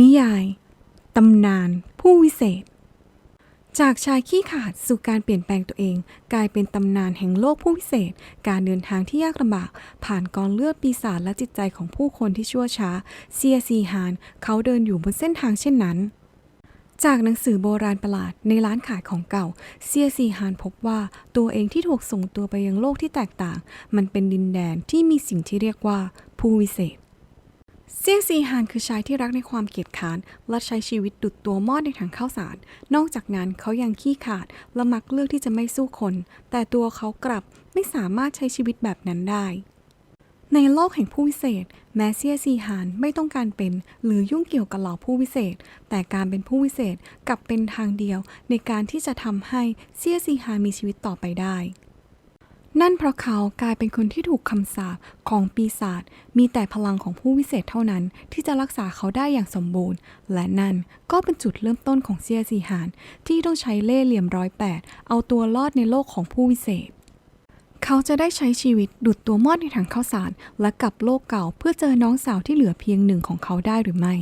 นิยาย ตำนาน ผู้วิเศษ จากชายขี้ขาดสู่การเปลี่ยนแปลงตัวเอง กลายเป็นตำนานแห่งโลกผู้วิเศษ การเดินทางที่ยากลำบาก ผ่านกองเลือดปีศาจและจิตใจของผู้คนที่ชั่วช้า เซียซีฮาน เขาเดินอยู่บนเส้นทางเช่นนั้นจากหนังสือโบราณประหลาดในร้านขายของเก่า เซียซีฮานพบว่าตัวเองที่ถูกส่งตัวไปยังโลกที่แตกต่าง มันเป็นดินแดนที่มีสิ่งที่เรียกว่า ผู้วิเศษ เซียงซีฮานคือชายที่รักในความเกียจค้านและใช้ชีวิตดุดตัวมอดในถังข้าวสาร นอกจากนั้นเขายังขี้ขาดและมักเลือกที่จะไม่สู้คน แต่ตัวเขากลับไม่สามารถใช้ชีวิตแบบนั้นได้ ในโลกแห่งผู้วิเศษ แม้เซียซีฮานไม่ต้องการเป็น หรือยุ่งเกี่ยวกับเหล่าผู้วิเศษ แต่การเป็นผู้วิเศษกลับเป็นทางเดียวในการที่จะทำให้เซียซีฮานมีชีวิตต่อไปได้ นั่นเพราะเขากลายเป็นคนที่ถูกคำสาปของปีศาจมีแต่พลังของผู้วิเศษเท่านั้น ที่จะรักษาเขาได้อย่างสมบูรณ์ และนั่นก็เป็นจุดเริ่มต้นของเซียซีฮาน ที่ต้องใช้เล่เหลี่ยมร้อยแปดเอาตัวรอดในโลกของผู้วิเศษ เขาจะได้ใช้ชีวิตดุดตัวมอดในถังข้าวสาร และกลับโลกเก่าเพื่อเจอน้องสาวที่เหลือเพียงหนึ่งของเขาได้หรือไม่